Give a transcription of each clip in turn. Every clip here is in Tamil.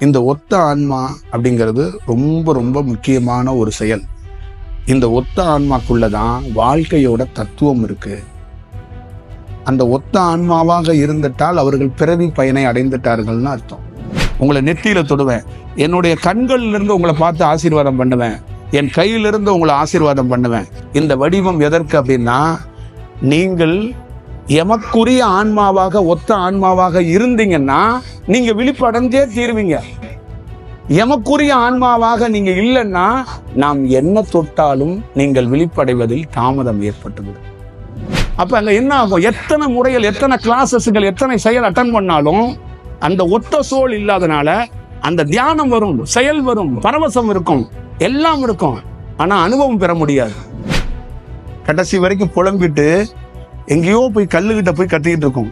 இந்த ஒத்த ஆன்மா அப்படிங்கிறது ரொம்ப ரொம்ப முக்கியமான ஒரு செயல். இந்த ஒத்த ஆன்மாக்குள்ள தான் வாழ்க்கையோட தத்துவம் இருக்கு. அந்த ஒத்த ஆன்மாவாக இருந்துட்டால் அவர்கள் பிறவி பயனை அடைந்துட்டார்கள்னு அர்த்தம். உங்களை நெத்தியில தொடுவேன். என்னுடைய கண்களிலிருந்து உங்களை பார்த்து ஆசீர்வாதம் பண்ணுவேன். என் கையிலிருந்து உங்களை ஆசீர்வாதம் பண்ணுவேன். இந்த வடிவம் எதற்கு அப்படின்னா நீங்கள் எமக்குரிய ஆன்மாவாக ஒத்த ஆன்மாவாக இருந்தீங்கன்னா நீங்க விழிப்படைஞ்சே தீருவீங்க. எமக்குரிய ஆன்மாவாக நீங்க இல்லைன்னா நாம் என்ன தொட்டாலும் நீங்கள் விழிப்படைவதில் தாமதம் ஏற்பட்டுவிடும். அப்ப அங்க என்ன ஆகும்? எத்தனை முறைகள் எத்தனை கிளாஸஸ்கள் எத்தனை செயல் அட்டன் பண்ணாலும் அந்த ஒத்த சோல் இல்லாதனால அந்த தியானம் வரும் செயல் வரும் பரவசம் இருக்கும் எல்லாம் இருக்கும். ஆனா அனுபவம் பெற முடியாது. கடைசி வரைக்கும் புலம்பிட்டு எங்கேயோ போய் கல்லுகிட்ட போய் கட்டிக்கிட்டு இருக்கும்.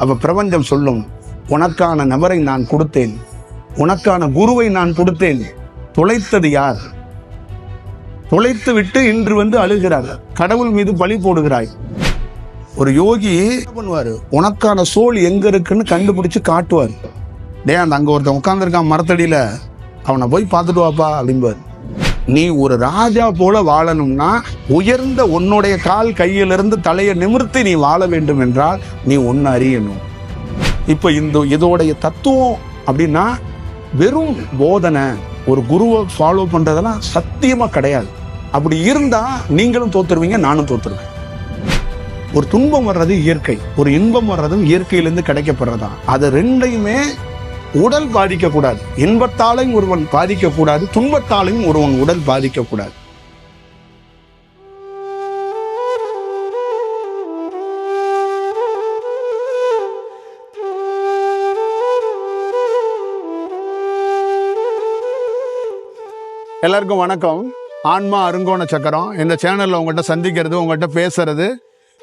அப்போ பிரபஞ்சம் சொல்லும் உனக்கான நபரை நான் கொடுத்தேன். உனக்கான குருவை நான் கொடுத்தேன். தொலைத்தது யார்? தொலைத்து விட்டு இன்று வந்து அழுகிறார். கடவுள் மீது பழி போடுகிறாய். ஒரு யோகி பண்ணுவார்? உனக்கான சோல் எங்க இருக்குன்னு கண்டுபிடிச்சு காட்டுவார். டே அந்த அங்கே ஒருத்தன் உட்காந்துருக்கான் மரத்தடியில். அவனை போய் பார்த்துட்டு வாப்பா அப்படிம்பார். நீ ஒரு ராஜா போல வாழணும்னா உயர்ந்த உன்னுடைய கால் கையிலிருந்து தலையை நிமிர்த்தி நீ வாழ வேண்டும் என்றால் நீ ஒன்று அறியணும். இப்போ இந்த இதோடைய தத்துவம் அப்படின்னா வெறும் போதனை ஒரு குருவை ஃபாலோ பண்ணுறதெல்லாம் சத்தியமாக கிடையாது. அப்படி இருந்தால் நீங்களும் தோத்துருவீங்க நானும் தோத்துருவேன். ஒரு துன்பம் வர்றது இயற்கை ஒரு இன்பம் வர்றதும் இயற்கையிலேருந்து கிடைக்கப்படுறதா? அது ரெண்டையுமே உடல் பாதிக்கக்கூடாது. இன்பத்தாலையும் ஒருவன் பாதிக்கக்கூடாது. துன்பத்தாலையும் ஒருவன் உடல் பாதிக்கக்கூடாது. எல்லாருக்கும் வணக்கம். ஆன்மா அருங்கோண சக்கரம். இந்த சேனலில் உங்கள்கிட்ட சந்திக்கிறது உங்கள்கிட்ட பேசுறது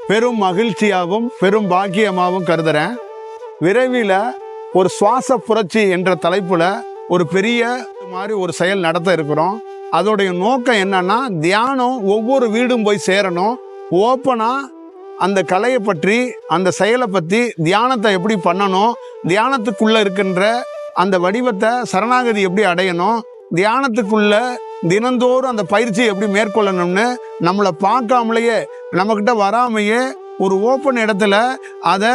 பெரும் மகிழ்ச்சியாகவும் பெரும் பாக்கியமாகவும் கருதுறேன். விரைவில் ஒரு சுவாச புரட்சி என்ற தலைப்புல ஒரு பெரிய மாதிரி ஒரு செயல் நடத்த இருக்கிறோம். அதோடைய நோக்கம் என்னன்னா தியானம் ஒவ்வொரு வீடும் போய் சேரணும். ஓப்பனா அந்த கலையை பற்றி அந்த செயலை பற்றி தியானத்தை எப்படி பண்ணணும் தியானத்துக்குள்ள இருக்கின்ற அந்த வடிவத்தை சரணாகதி எப்படி அடையணும் தியானத்துக்குள்ள தினந்தோறும் அந்த பயிற்சியை எப்படி மேற்கொள்ளணும்னு நம்மளை பார்க்காமலேயே நம்மக்கிட்ட வராமையே ஒரு ஓப்பன் இடத்துல அதை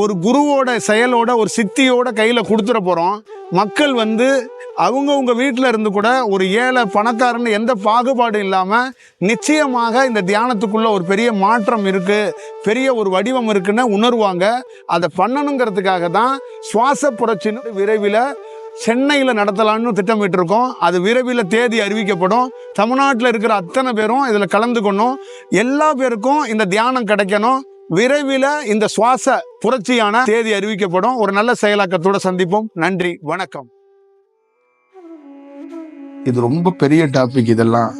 ஒரு குருவோட செயலோட ஒரு சித்தியோட கையில் கொடுத்துட போகிறோம் மக்கள் வந்து அவங்கவுங்க வீட்டில் இருந்து கூட ஒரு ஏழை பணக்காரன்னு எந்த பாகுபாடும் இல்லாமல் நிச்சயமாக இந்த தியானத்துக்குள்ளே ஒரு பெரிய மாற்றம் இருக்குது பெரிய ஒரு வடிவம் இருக்குன்னு உணர்வாங்க. அதை பண்ணணுங்கிறதுக்காக தான் சுவாச புரட்சின்னு விரைவில் சென்னையில் நடத்தலாம்னு திட்டமிட்டிருக்கோம். அது விரைவில் தேதி அறிவிக்கப்படும். தமிழ்நாட்டில் இருக்கிற அத்தனை பேரும் இதில் கலந்துக்கணும். எல்லா பேருக்கும் இந்த தியானம் கிடைக்கணும். விரைவில் இந்த சுவாச புரட்சியான தேதி அறிவிக்கப்படும். ஒரு நல்ல செயலாக்கத்தோட சந்திப்போம். நன்றி வணக்கம். இது ரொம்ப பெரிய டாபிக் இதெல்லாம்.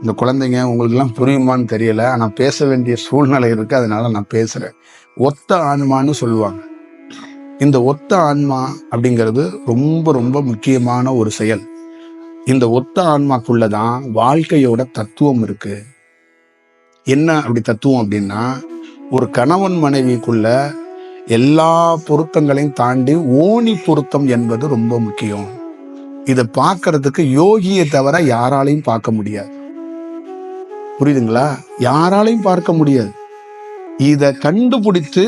இந்த குழந்தைங்க உங்களுக்கெல்லாம் புரியுமான்னு தெரியல. ஆனால் பேச வேண்டிய சூழ்நிலை இருக்குது அதனால நான் பேசுகிறேன் ஒத்த ஆன்மான்னு சொல்லுவாங்க. இந்த ஒத்த ஆன்மா அப்படிங்கிறது ரொம்ப ரொம்ப முக்கியமான ஒரு செயல். இந்த ஒத்த ஆன்மாக்குள்ள தான் வாழ்க்கையோட தத்துவம் இருக்குது என்ன அப்படி தத்துவம் அப்படின்னா ஒரு கணவன் மனைவிக்குள்ள எல்லா பொருத்தங்களையும் தாண்டி ஓணி பொருத்தம் என்பது ரொம்ப முக்கியம். இதை பார்க்கறதுக்கு யோகியை தவிர யாராலையும் பார்க்க முடியாது. புரியுதுங்களா? யாராலையும் பார்க்க முடியாது. இதை கண்டுபிடித்து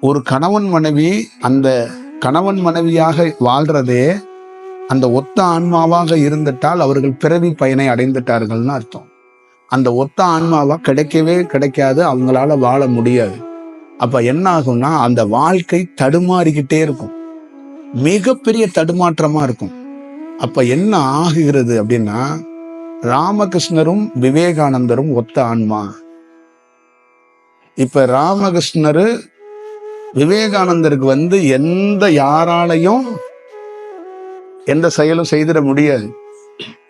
ஒரு கணவன் மனைவி அந்த கணவன் மனைவியாக வாழ்றதே அந்த ஒத்த ஆன்மாவாக இருந்துட்டால் அவர்கள் பிறவி பயனை அடைந்துட்டார்கள்னு அர்த்தம். அந்த ஒத்த ஆன்மாவா கிடைக்கவே கிடைக்காது அவங்களால வாழ முடியாது. அப்ப என்ன ஆகும்னா அந்த வாழ்க்கை தடுமாறிக்கிட்டே இருக்கும். மிகப்பெரிய தடுமாற்றமா இருக்கும். அப்ப என்ன ஆகுகிறது அப்படின்னா ராமகிருஷ்ணரும் விவேகானந்தரும் ஒத்த ஆன்மா. இப்ப ராமகிருஷ்ணரு விவேகானந்தருக்கு வந்து எந்த யாராலையும் எந்த செயலும் செய்திட முடியாது.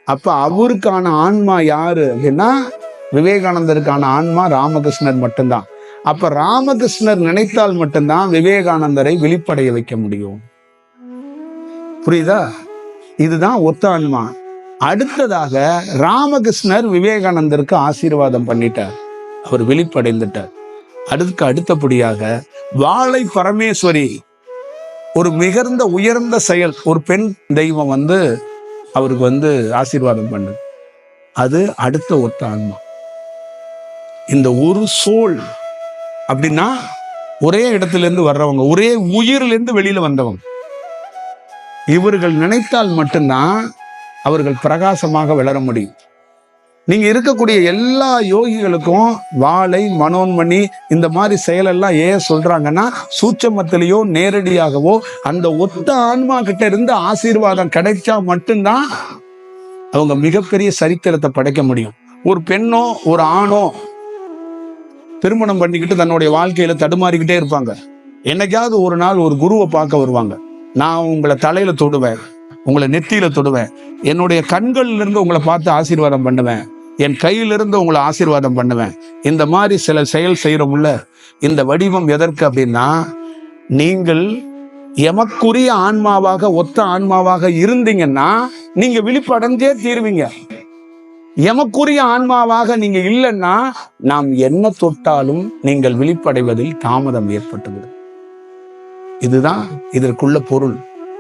அப்ப அவருக்கான ஆன்மா யாரு அப்படின்னா விவேகானந்தருக்கான ஆன்மா ராமகிருஷ்ணர் மட்டும்தான். அப்ப ராமகிருஷ்ணர் நினைத்தால் மட்டும்தான் விவேகானந்தரை வெளிப்படைய வைக்க முடியும். புரியுதா? இதுதான் ஒத்த ஆன்மா அடுத்ததாக ராமகிருஷ்ணர் விவேகானந்தருக்கு ஆசீர்வாதம் பண்ணிட்டார். அவர் வெளிப்படைந்துட்டார். அதுக்கு அடுத்தபடியாக வாழை பரமேஸ்வரி ஒரு மிகுந்த உயர்ந்த செயல் ஒரு பெண் தெய்வம் வந்து அவருக்கு வந்து ஆசீர்வாதம் பண்ணுது. அது அடுத்த ஒத்த ஆன்மா. இந்த ஒரு சோல் அப்படின்னா ஒரே இடத்துலேருந்து வர்றவங்க ஒரே உயிர்லேருந்து வெளியில் வந்தவங்க. இவர்கள் நினைத்தால் மட்டும்தான் அவர்கள் பிரகாசமாக வளர முடியும். நீங்க இருக்கக்கூடிய எல்லா யோகிகளுக்கும் வாழை மனோன்மணி இந்த மாதிரி செயலெல்லாம் ஏன் சொல்றாங்கன்னா சூட்சமத்திலேயோ நேரடியாகவோ அந்த ஒத்த ஆன்மா கிட்ட இருந்து ஆசீர்வாதம் கிடைச்சா மட்டும்தான் அவங்க மிகப்பெரிய சரித்திரத்தை படைக்க முடியும். ஒரு பெண்ணோ ஒரு ஆணோ திருமணம் பண்ணிக்கிட்டு தன்னுடைய வாழ்க்கையில தடுமாறிக்கிட்டே இருப்பாங்க. என்னைக்காவது ஒரு நாள் ஒரு குருவை பார்க்க வருவாங்க. நான் உங்களை தலையில தொடுவேன் உங்களை நெத்தியில தொடுவேன் என்னுடைய கண்கள்ல இருந்து உங்களை பார்த்து ஆசீர்வாதம் பண்ணுவேன். என் கையிலிருந்து உங்களை ஆசீர்வாதம் பண்ணுவேன். இந்த மாதிரி சில செயல் செய்கிறோம்ல இந்த வடிவம் எதற்கு அப்படின்னா நீங்கள் எமக்குரிய ஆன்மாவாக ஒத்த ஆன்மாவாக இருந்தீங்கன்னா நீங்க விழிப்படைஞ்சே தீருவீங்க. எமக்குரிய ஆன்மாவாக நீங்க இல்லைன்னா நாம் என்ன தொட்டாலும் நீங்கள் விழிப்படைவதில் தாமதம் ஏற்பட்டுவிடும். இதுதான் இதற்குள்ள பொருள்.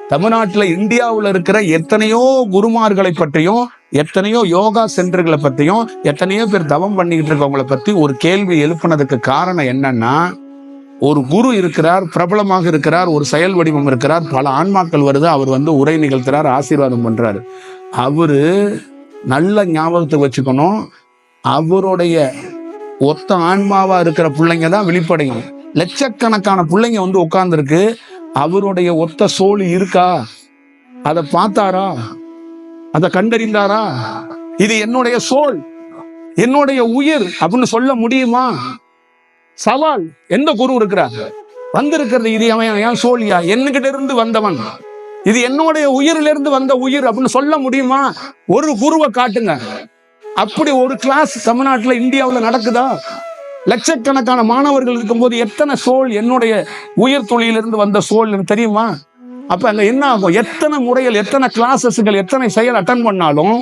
தமிழ்நாட்டில் இந்தியாவில் இருக்கிற எத்தனையோ குருமார்களை பற்றியும் எத்தனையோ யோகா சென்டர்களை பற்றியும் எத்தனையோ பேர் தவம் பண்ணிக்கிட்டு இருக்கவங்களை பற்றி ஒரு கேள்வி எழுப்புனதுக்கு காரணம் என்னன்னா ஒரு குரு இருக்கிறார் பிரபலமாக இருக்கிறார் ஒரு செயல் வடிவம் இருக்கிறார் பல ஆன்மாக்கள் வருது அவர் வந்து உரை நிகழ்த்துறார் ஆசீர்வாதம் பண்ணுறாரு அவரு நல்ல ஞாபகத்தை வச்சுக்கணும் அவருடைய ஒத்த ஆன்மாவா இருக்கிற பிள்ளைங்க தான் வெளிப்படையும். லட்சக்கணக்கான பிள்ளைங்க வந்து உட்கார்ந்துருக்கு அவருடைய ஒத்த சோல் இருக்கா? அதை பார்த்தாரா? அதை கண்டறிந்தாரா? இது என்னுடைய சோல் என்னுடைய உயிர் அப்படின்னு சொல்ல முடியுமா? சவால் எந்த குரு இருக்கிறார்? வந்திருக்கிறது இது அவன் என் சோழியா? என்கிட்ட இருந்து வந்தவன். இது என்னுடைய உயிரிலிருந்து வந்த உயிர் அப்படின்னு சொல்ல முடியுமா? ஒரு குருவை காட்டுங்க. அப்படி ஒரு கிளாஸ் தமிழ்நாட்டில் இந்தியாவில் நடக்குதா? லட்சக்கணக்கான மாணவர்கள் இருக்கும்போது எத்தனை சோல் என்னுடைய உயிர் தொழிலிருந்து வந்த சோல் தெரியுமா? அப்போ அங்கே என்ன ஆகும் எத்தனை முறைகள் எத்தனை கிளாஸஸுகள் எத்தனை செயல் அட்டன் பண்ணாலும்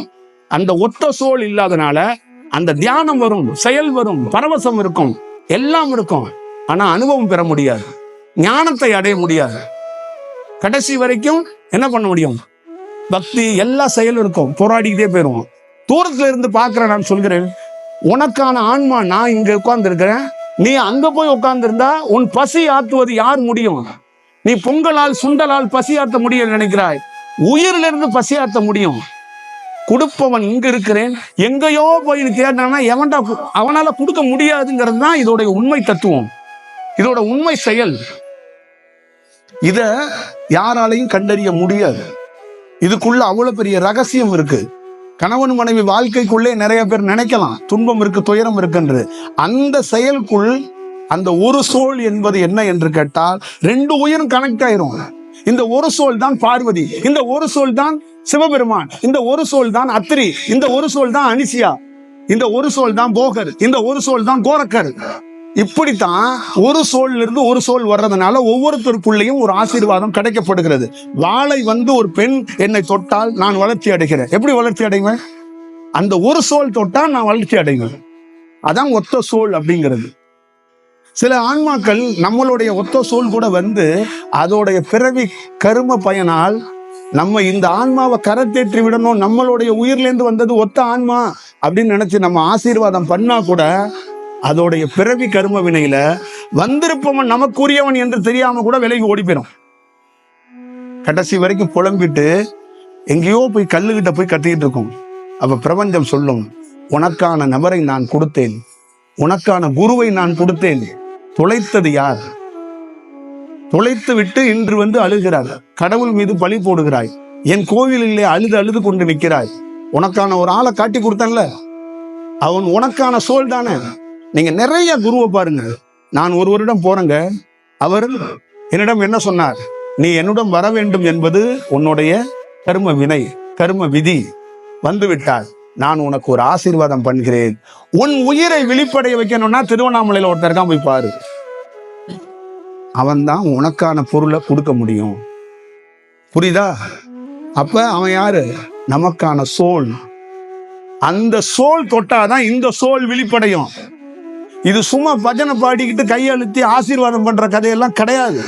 அந்த ஒத்த சோல் இல்லாதனால அந்த தியானம் வரும் செயல் வரும் பரவசம் இருக்கும் எல்லாம் இருக்கும். ஆனால் அனுபவம் பெற முடியாது. ஞானத்தை அடைய முடியாது. கடைசி வரைக்கும் என்ன பண்ண முடியும்? பக்தி எல்லா செயலும் இருக்கும். போராடிக்கிட்டே போயிடுவோம் தூரத்துல இருந்து பார்க்குறேன் நான் சொல்கிறேன் உனக்கான ஆன்மா நான் இங்கே உட்காந்துருக்கிறேன் நீ அங்கே போய் உட்கார்ந்திருந்தா உன் பசி ஆத்துவது யார் முடியும்? நீ பொங்கலால் சுண்டலால் பசி முடியும் நினைக்கிறாய். உயிரிலிருந்து பசியாற்ற பசி முடியும். கொடுப்பவன் இங்க இருக்கிறேன். எங்கேயோ போய் நீ தேடினா எவன்டா அவனால கொடுக்க முடியாதுங்கிறது தான் இதோடைய உண்மை தத்துவம். இதோட உண்மை செயல். இத யாராலையும் கண்டறிய முடியாது. இதுக்குள்ள அவ்வளவு பெரிய ரகசியம் இருக்கு. கணவன் மனைவி வாழ்க்கைக்குள்ளே நிறைய பேர் நினைக்கலாம். துன்பம் இருக்கு துயரம் இருக்குன்றது அந்த செயலுக்குள் அந்த ஒரு சோல் என்பது என்ன என்று கேட்டால் ரெண்டு உயிரும் கனெக்ட் ஆயிரும். இந்த ஒரு சோல் தான் பார்வதி இந்த ஒரு சோல் தான் சிவபெருமான் இந்த ஒரு சோல் தான் அத்திரி இந்த ஒரு சோல் தான் அனிசியா இந்த ஒரு சோல் தான் போகர் இந்த ஒரு சோல் தான் கோரக்கர். இப்படித்தான் ஒரு சோல்ல இருந்து ஒரு சோல் வர்றதுனால ஒவ்வொருத்தருக்குள்ளேயும் ஒரு ஆசீர்வாதம் கிடைக்கப்படுகிறது. வாழை வந்து ஒரு பெண் என்னை தொட்டால் நான் வளர்ச்சி அடைகிறேன். எப்படி வளர்ச்சி அடைவேன்? அந்த ஒரு சோல் தொட்டால் நான் வளர்ச்சி அடைவேன். அதான் ஒத்த சோல் அப்படிங்கிறது. சில ஆன்மாக்கள் நம்மளுடைய ஒத்த சூழ் கூட வந்து அதோடைய பிறவி கரும பயனால் நம்ம இந்த ஆன்மாவை கரத்தேற்றி விடணும் நம்மளுடைய உயிர்லேருந்து வந்தது ஒத்த ஆன்மா அப்படின்னு நினைச்சு நம்ம ஆசீர்வாதம் பண்ணா கூட அதோடைய பிறவி கரும வினையில வந்திருப்பவன் நமக்குரியவன் என்று தெரியாம கூட விலகி ஓடி போயிடும் கடைசி வரைக்கும் புலம்பிட்டு எங்கேயோ போய் கல்லுகிட்ட போய் கத்திக்கிட்டு இருக்கோம். அப்ப பிரபஞ்சம் சொல்லும் உனக்கான நபரை நான் கொடுத்தேன். உனக்கான குருவை நான் கொடுத்தேன். தொலைத்தது யார்? தொலைத்து விட்டு இன்று வந்து அழுகிறார். கடவுள் மீது பழி போடுகிறாய். என் கோவிலிலே அழுது அழுது கொண்டு நிற்கிறாய். உனக்கான ஒரு ஆளை காட்டி கொடுத்தேன்ல. அவன் உனக்கான சோல் தானே. நீங்க நிறைய குருவை பாருங்க. நான் ஒருவரிடம் போறேங்க. அவர் என்னிடம் என்ன சொன்னார்? நீ என்னிடம் வர வேண்டும் என்பது உன்னுடைய கர்ம வினை கர்ம விதி. வந்துவிட்டார். நான் உனக்கு ஒரு ஆசீர்வாதம் பண்ணுகிறேன். உன் உயிரை விழிப்படைய வைக்கணும்னா திருவண்ணாமலையில் ஒருத்தர் தான் போய் பாரு. அவன் தான் உனக்கான பொருளை கொடுக்க முடியும். புரியுதா? அப்ப அவன் யாரு? நமக்கான சோல். அந்த சோல் தொட்டாதான் இந்த சோல் விழிப்படையும். இது சும்மா பஜனை பாடிக்கிட்டு கையெழுத்தி ஆசீர்வாதம் பண்ற கதையெல்லாம் கிடையாது.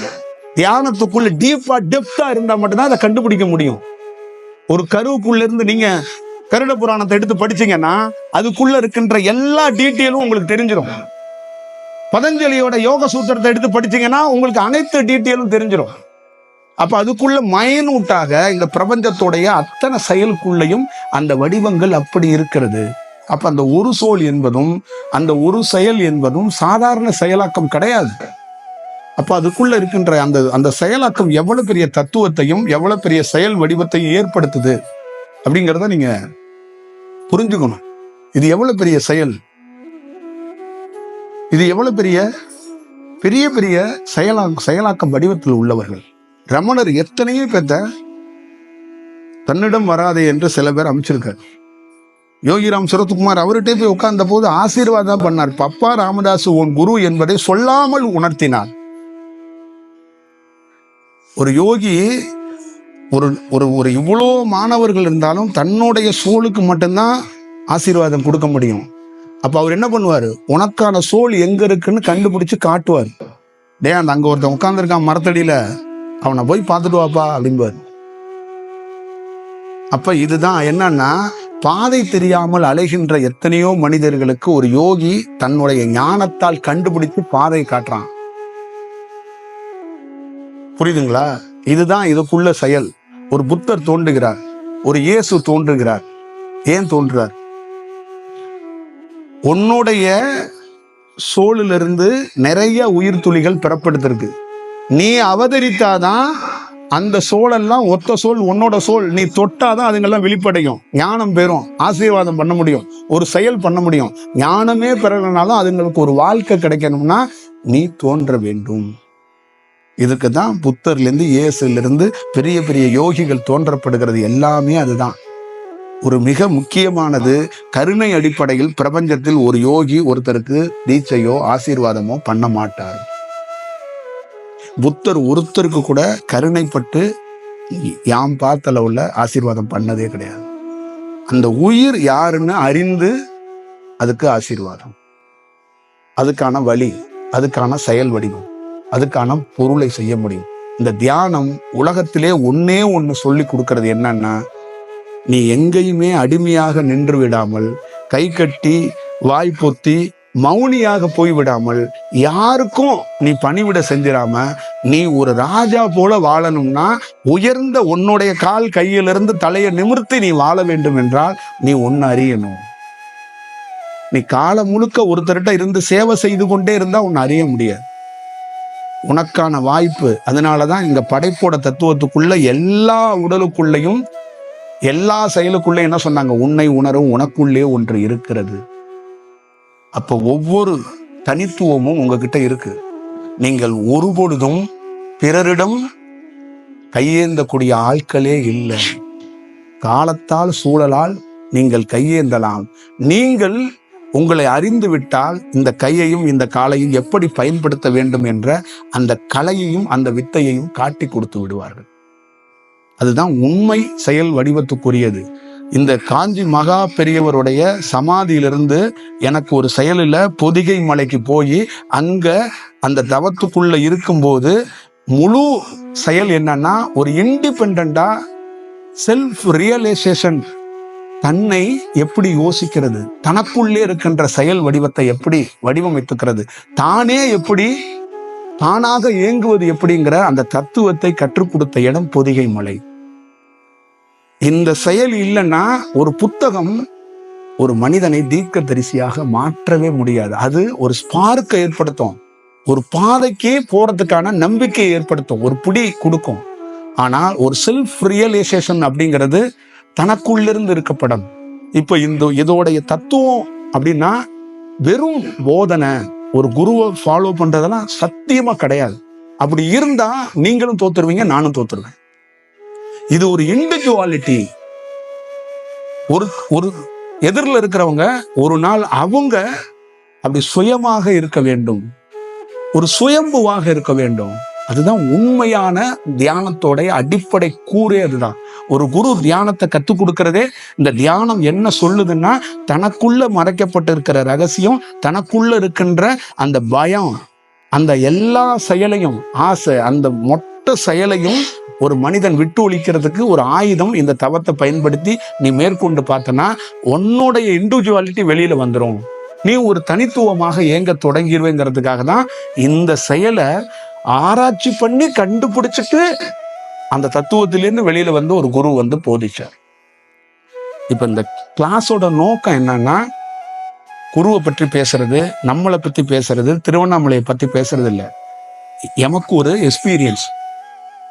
தியானத்துக்குள்ள டீப்பா டெப்தா இருந்தா மட்டும்தான் அதை கண்டுபிடிக்க முடியும். ஒரு கருவுக்குள்ள இருந்து நீங்க கருட புராணத்தை எடுத்து படிச்சீங்கன்னா அதுக்குள்ள இருக்கின்ற எல்லா டீட்டெயிலும் உங்களுக்கு தெரிஞ்சிடும் பதஞ்சலியோட யோக சூத்திரத்தை எடுத்து படிச்சீங்கன்னா உங்களுக்கு அனைத்து டீட்டெயிலும் தெரிஞ்சிடும் அப்ப அதுக்குள்ள மைனூட்டாக இந்த பிரபஞ்சத்துடைய அத்தனை செயலுக்குள்ளேயும் அந்த வடிவங்கள் அப்படி இருக்கிறது. அப்ப அந்த ஒரு சோல் என்பதும் அந்த ஒரு செயல் என்பதும் சாதாரண செயலாக்கம் கிடையாது. அப்ப அதுக்குள்ள இருக்கின்ற அந்த அந்த செயலாக்கம் எவ்வளவு பெரிய தத்துவத்தையும் எவ்வளவு பெரிய செயல் வடிவத்தையும் ஏற்படுத்துது? அப்படிங்கிறத நீங்க புரிஞ்சுக்கணும். இது எவ்வளவு பெரிய செயல்? இது எவ்வளவு பெரிய பெரிய பெரிய செயலா செயலாக்கம் வடிவத்தில் உள்ளவர்கள். ரமணர் எத்தனையோ பேர்த்த தன்னிடம் வராதே என்று சில பேர் அமைச்சிருக்காரு. யோகிராம் சுரத்குமார் அவர்கிட்ட போய் உட்கார்ந்த போது ஆசீர்வாதம் பண்ணார். பப்பா ராமதாஸ் உன் குரு என்பதை சொல்லாமல் உணர்த்தினார் ஒரு யோகி ஒரு ஒரு ஒரு இவ்வளோ மாணவர்கள் இருந்தாலும் தன்னுடைய சோலுக்கு மட்டும்தான் ஆசீர்வாதம் கொடுக்க முடியும். அப்போ அவர் என்ன பண்ணுவார்? உனக்கான சோல் எங்கே இருக்குன்னு கண்டுபிடிச்சு காட்டுவார். டே அந்த அங்கே ஒருத்தன் உட்காந்துருக்கான் மரத்தடியில். அவனை போய் பார்த்துட்டு வாப்பா அப்படிம்பார். அப்போ இதுதான் என்னன்னா பாதை தெரியாமல் அலைகின்ற எத்தனையோ மனிதர்களுக்கு ஒரு யோகி தன்னுடைய ஞானத்தால் கண்டுபிடித்து பாதை காட்டுறான். புரியுதுங்களா? இதுதான் இதுக்குள்ள செயல். ஒரு புத்தர் தோன்றுகிறார் ஒரு இயேசு தோன்றுகிறார். ஏன் தோன்றுறார் உன்னுடைய சோலிலிருந்து நிறைய உயிர் துளிகள் பிறப்படுத்திருக்கு நீ அவதரித்தாதான் அந்த சோழெல்லாம் ஒத்த சோல் உன்னோட சோல் நீ தொட்டாதான் அதுங்கெல்லாம் வெளிப்படையும். ஞானம் பெறும் ஆசீர்வாதம் பண்ண முடியும் ஒரு செயல் பண்ண முடியும். ஞானமே பெறலைனாலும் அதுங்களுக்கு ஒரு வாழ்க்கை கிடைக்கணும்னா நீ தோன்ற வேண்டும். இதுக்கு தான் புத்தர்லேருந்து இயேசுலேருந்து பெரிய பெரிய யோகிகள் தோன்றப்படுகிறது. எல்லாமே அதுதான். ஒரு மிக முக்கியமானது கருணை அடிப்படையில் பிரபஞ்சத்தில் ஒரு யோகி ஒருத்தருக்கு தீட்சையோ ஆசீர்வாதமோ பண்ண மாட்டார். புத்தர் ஒருத்தருக்கு கூட கருணைப்பட்டு யாம் பார்த்தல உள்ள ஆசீர்வாதம் பண்ணதே கிடையாது. அந்த உயிர் யாருன்னு அறிந்து அதுக்கு ஆசீர்வாதம். அதுக்கான வழி அதுக்கான செயல் வடிவம். அதுக்கான பொருளை செய்ய முடியும். இந்த தியானம் உலகத்திலே ஒன்னே ஒன்று சொல்லி கொடுக்கறது என்னன்னா நீ எங்கேயுமே அடிமையாக நின்று விடாமல் கை கட்டி வாய் பொத்தி மௌனியாக போய் விடாமல் யாருக்கும் நீ பணிவிட செஞ்சிடாம நீ ஒரு ராஜா போல வாழணும்னா உயர்ந்த உன்னுடைய கால் கையிலிருந்து தலையை நிமிர்த்தி நீ வாழ வேண்டும் என்றால் நீ ஒன்னு அறியணும். நீ காலம் முழுக்க ஒருத்தர்கிட்ட இருந்து சேவை செய்து கொண்டே இருந்தா உன்னை அறிய முடியாது. உனக்கான வாய்ப்பு. அதனால தான் இந்த படைப்போட தத்துவத்துக்குள்ளே எல்லா உடலுக்குள்ளேயும் எல்லா செயலுக்குள்ளே என்ன சொன்னாங்க? உன்னை உணரும் உனக்குள்ளே ஒன்று இருக்கிறது. அப்போ ஒவ்வொரு தனித்துவமும் உங்ககிட்ட இருக்கு. நீங்கள் ஒருபொழுதும் பிறரிடம் கையேந்தக்கூடிய ஆட்களே இல்லை. காலத்தால் சூழலால் நீங்கள் கையேந்தலாம். நீங்கள் உங்களை அறிந்து விட்டால் இந்த கையையும் இந்த காலையும் எப்படி பயன்படுத்த வேண்டும் என்ற அந்த கலையையும் அந்த வித்தையையும் காட்டி கொடுத்து விடுவார்கள். அதுதான் உண்மை செயல் வடிவத்துக்குரியது. இந்த காஞ்சி மகா பெரியவருடைய சமாதியிலிருந்து எனக்கு ஒரு செயலில் பொதிகை மலைக்கு போய் அங்கே அந்த தவத்துக்குள்ளே இருக்கும்போது முழு செயல் என்னன்னா ஒரு இண்டிபெண்ட்டாக செல்ஃப் ரியலைசேஷன் தன்னை எப்படி யோசிக்கிறது? தனக்குள்ளே இருக்கின்ற செயல் வடிவத்தை எப்படி வடிவமைத்துக்கிறது? தானே எப்படி தானாக இயங்குவது எப்படிங்கிற அந்த தத்துவத்தை கற்றுக் கொடுத்த இடம் பொதிகை மலை. இந்த செயல் இல்லைன்னா ஒரு புத்தகம் ஒரு மனிதனை தீர்க்க தரிசியாக மாற்றவே முடியாது. அது ஒரு ஸ்பார்க்கை ஏற்படுத்தும். ஒரு பாதைக்கே போறதுக்கான நம்பிக்கையை ஏற்படுத்தும். ஒரு புடி கொடுக்கும். ஆனால் ஒரு செல்ஃப் ரியலைசேஷன் அப்படிங்கிறது தனக்குள்ளிருந்து இருக்கப்படும். இப்போ இந்த இதோடைய தத்துவம் அப்படின்னா வெறும் போதனை ஒரு குருவை ஃபாலோ பண்றதெல்லாம் சத்தியமா கிடையாது. அப்படி இருந்தா நீங்களும் தோத்துருவீங்க நானும் தோத்துருவேன். இது ஒரு இண்டிவிஜுவாலிட்டி ஒரு ஒரு எதிரில் இருக்கிறவங்க ஒரு நாள் அவங்க அப்படி சுயமாக இருக்க வேண்டும். ஒரு சுயம்புவாக இருக்க வேண்டும். அதுதான் உண்மையான தியானத்தோடைய அடிப்படை கூறே அதுதான். ஒரு குரு தியானத்தை கற்றுக் கொடுக்கறதே இந்த தியானம் என்ன சொல்லுதுன்னா தனக்குள்ள மறைக்கப்பட்டு இருக்கிற ரகசியம் தனக்குள்ள இருக்கின்ற அந்த பயம் அந்த எல்லா செயலையும் ஆசை அந்த மொத்த செயலையும் ஒரு மனிதன் விட்டு ஒழிக்கிறதுக்கு ஒரு ஆயுதம் இந்த தவத்தை பயன்படுத்தி நீ மேற்கொண்டு பார்த்தனா உன்னுடைய இண்டிவிஜுவாலிட்டி வெளியில வந்துடும் நீ ஒரு தனித்துவமாக இயங்க தொடங்கிடுவேங்கிறதுக்காக தான் இந்த செயலை ஆராய்ச்சி பண்ணி கண்டுபிடிச்சிட்டு அந்த தத்துவத்திலேருந்து வெளியில வந்து ஒரு குரு வந்து போதிச்சார். இப்ப இந்த கிளாஸோட நோக்கம் என்னன்னா குருவை பற்றி பேசுறது நம்மளை பத்தி பேசுறது திருவண்ணாமலையை பத்தி பேசுறது இல்லை. எமக்கு ஒரு எக்ஸ்பீரியன்ஸ்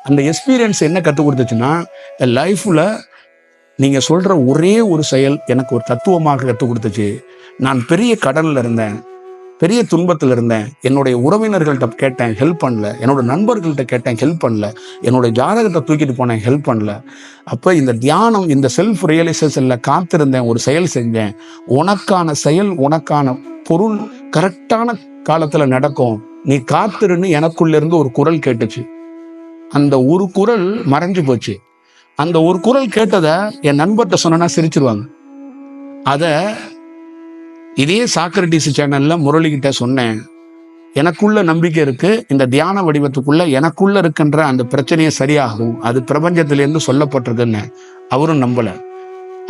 அந்த எக்ஸ்பீரியன்ஸ் என்ன கற்றுக் கொடுத்துச்சுன்னா லைஃப்ல நீங்க சொல்ற ஒரே ஒரு செயல் எனக்கு ஒரு தத்துவமாக கற்றுக் கொடுத்துச்சு. நான் பெரிய கடன்ல இருந்தேன். பெரிய துன்பத்தில் இருந்தேன். என்னுடைய உறவினர்கள்ட்ட கேட்டேன் ஹெல்ப் பண்ணல. என்னோட நண்பர்கள்ட்ட கேட்டேன் ஹெல்ப் பண்ணல. என்னோட ஜாதகத்தை தூக்கிட்டு போனேன் ஹெல்ப் பண்ணல. அப்போ இந்த தியானம் இந்த செல்ஃப் ரியலைசேஷனில் காத்திருந்தேன் ஒரு செயல் செஞ்சேன். உனக்கான செயல் உனக்கான பொருள் கரெக்டான காலத்தில் நடக்கும். நீ காத்திருன்னு எனக்குள்ளேருந்து ஒரு குரல் கேட்டுச்சு. அந்த ஒரு குரல் மறைஞ்சு போச்சு. அந்த ஒரு குரல் கேட்டதை என் நண்பர்கிட்ட சொன்னா சிரிச்சிருவாங்க. அதை இதே சாக்ரட்டிஸ் சேனல்ல முரளிகிட்ட சொன்னேன். எனக்குள்ள நம்பிக்கை இருக்கு இந்த தியான வடிவத்துக்குள்ள எனக்குள்ள இருக்கின்ற அந்த பிரச்சனையை சரியாகும். அது பிரபஞ்சத்திலேருந்து சொல்லப்பட்டிருக்குன்னு அவரும் நம்பல.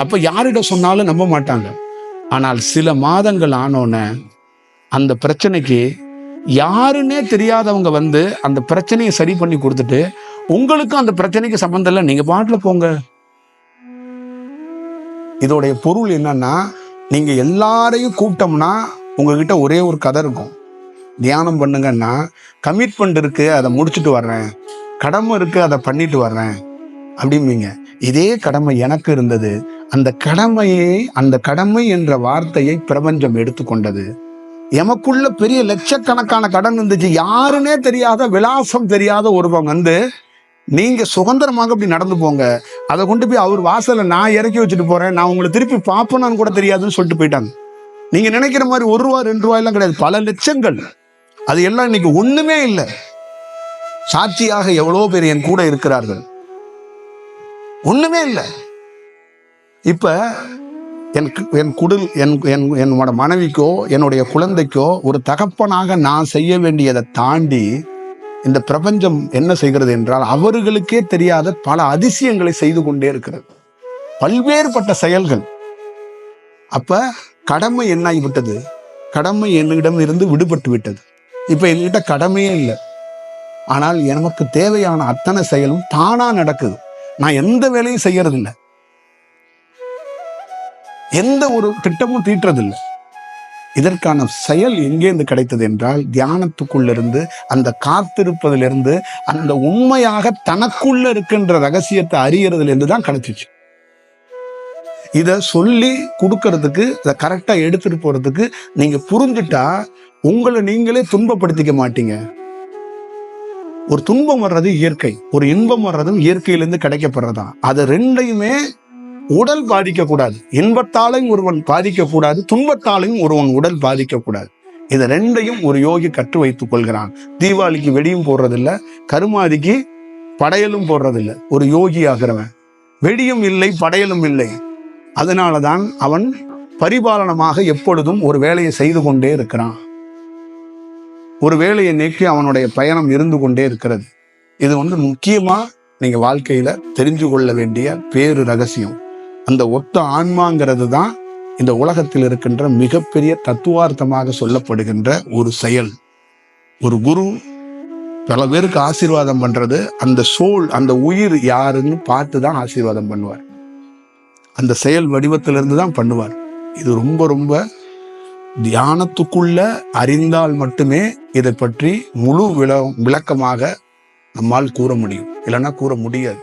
அப்ப யாரிட சொன்னாலும் நம்ப மாட்டாங்க. ஆனால் சில மாதங்கள் ஆனோன்ன அந்த பிரச்சனைக்கு யாருன்னே தெரியாதவங்க வந்து அந்த பிரச்சனையை சரி பண்ணி கொடுத்துட்டு உங்களுக்கும் அந்த பிரச்சனைக்கு சம்மந்தம் இல்லை நீங்க பாட்டில் போங்க. இதோடைய பொருள் என்னன்னா நீங்க எல்லாரையும் கூப்பிட்டோம்னா உங்ககிட்ட ஒரே ஒரு கதை இருக்கும். தியானம் பண்ணுங்கன்னா கமிட்மெண்ட் இருக்கு அதை முடிச்சுட்டு வர்றேன். கடமை இருக்கு அதை பண்ணிட்டு வர்றேன். அப்படிம்பீங்க. இதே கடமை எனக்கு இருந்தது. அந்த கடமையை அந்த கடமை என்ற வார்த்தையை பிரபஞ்சம் எடுத்துக்கொண்டது. எமக்குள்ள பெரிய லட்சக்கணக்கான கடன் இருந்துச்சு. யாருன்னே தெரியாத விலாசம் தெரியாத ஒருவன் வந்து நீங்கள் சுதந்திரமாக அப்படி நடந்து போங்க. அதை கொண்டு போய் அவர் வாசலில் நான் இறக்கி வச்சுட்டு போகிறேன் நான் உங்களை திருப்பி பார்ப்பேன்னு கூட தெரியாதுன்னு சொல்லிட்டு போயிட்டாங்க. நீங்கள் நினைக்கிற மாதிரி ஒரு ரூபா ரெண்டு ரூபாயெல்லாம் கிடையாது. பல லட்சங்கள். அது எல்லாம் இன்னைக்கு ஒன்றுமே இல்லை. சாட்சியாக எவ்வளோ பேர் என் கூட இருக்கிறார்கள். ஒன்றுமே இல்லை. இப்போ என் என் குடில் என் என் என்னோட மனைவிக்கோ என்னுடைய குழந்தைக்கோ ஒரு தகப்பனாக நான் செய்ய வேண்டியதை தாண்டி இந்த பிரபஞ்சம் என்ன செய்கிறது என்றால் அவர்களுக்கே தெரியாத பல அதிசயங்களை செய்து கொண்டே இருக்கிறது. பல்வேறுபட்ட செயல்கள். அப்ப கடமை என்னாகிவிட்டது கடமை என்னிடம் இருந்து விடுபட்டு விட்டது. இப்ப என்கிட்ட கடமையே இல்லை. ஆனால் எனக்கு தேவையான அத்தனை செயலும் தானா நடக்குது. நான் எந்த வேலையும் செய்யறதில்லை. எந்த ஒரு திட்டமும் தீட்டுறதில்லை. இதற்கான செயல் எங்கேருந்து கிடைத்தது என்றால் தியானத்துக்குள்ளிருந்து அந்த காத்திருப்பதிலிருந்து அந்த உண்மையாக தனக்குள்ள இருக்கின்ற ரகசியத்தை அறிகிறதுலேருந்து தான் கிடைச்சிச்சு. இதை சொல்லி கொடுக்கறதுக்கு இதை கரெக்டாக எடுத்துட்டு போகிறதுக்கு நீங்கள் புரிஞ்சுட்டா உங்களை நீங்களே துன்பப்படுத்திக்க மாட்டீங்க. ஒரு துன்பம் வர்றது இயற்கை. ஒரு இன்பம் வர்றதும் இயற்கையிலேருந்து கிடைக்கப்படுறதா. அதை ரெண்டையுமே உடல் பாதிக்கக்கூடாது. இன்பத்தாலையும் ஒருவன் பாதிக்கக்கூடாது. துன்பத்தாலையும் ஒருவன் உடல் பாதிக்கக்கூடாது. இதை ரெண்டையும் ஒரு யோகி கற்று வைத்துக் கொள்கிறான். தீபாவளிக்கு வெடியும் போடுறதில்ல. கருமாதிக்கு படையலும் போடுறதில்ல. ஒரு யோகி ஆகிறவன். வெடியும் இல்லை படையலும் இல்லை. அதனால தான் அவன் பரிபாலனமாக எப்பொழுதும் ஒரு வேலையை செய்து கொண்டே இருக்கிறான். ஒரு வேலையை நீக்கி அவனுடைய பயணம் இருந்து கொண்டே இருக்கிறது. இது வந்து முக்கியமாக நீங்கள் வாழ்க்கையில் தெரிஞ்சு கொள்ள வேண்டிய பேரு ரகசியம். அந்த ஒத்த ஆன்மாங்கிறது தான் இந்த உலகத்தில் இருக்கின்ற மிகப்பெரிய தத்துவார்த்தமாக சொல்லப்படுகின்ற ஒரு செயல். ஒரு குரு பல பேருக்கு ஆசீர்வாதம் பண்றது அந்த சோல் அந்த உயிர் யாருன்னு பார்த்து தான் ஆசீர்வாதம் பண்ணுவார். அந்த செயல் வடிவத்திலிருந்து தான் பண்ணுவார். இது ரொம்ப ரொம்ப தியானத்துக்குள்ள அறிந்தால் மட்டுமே இதை பற்றி முழு விள விளக்கமாக நம்மால் கூற முடியும். இல்லைன்னா கூற முடியாது.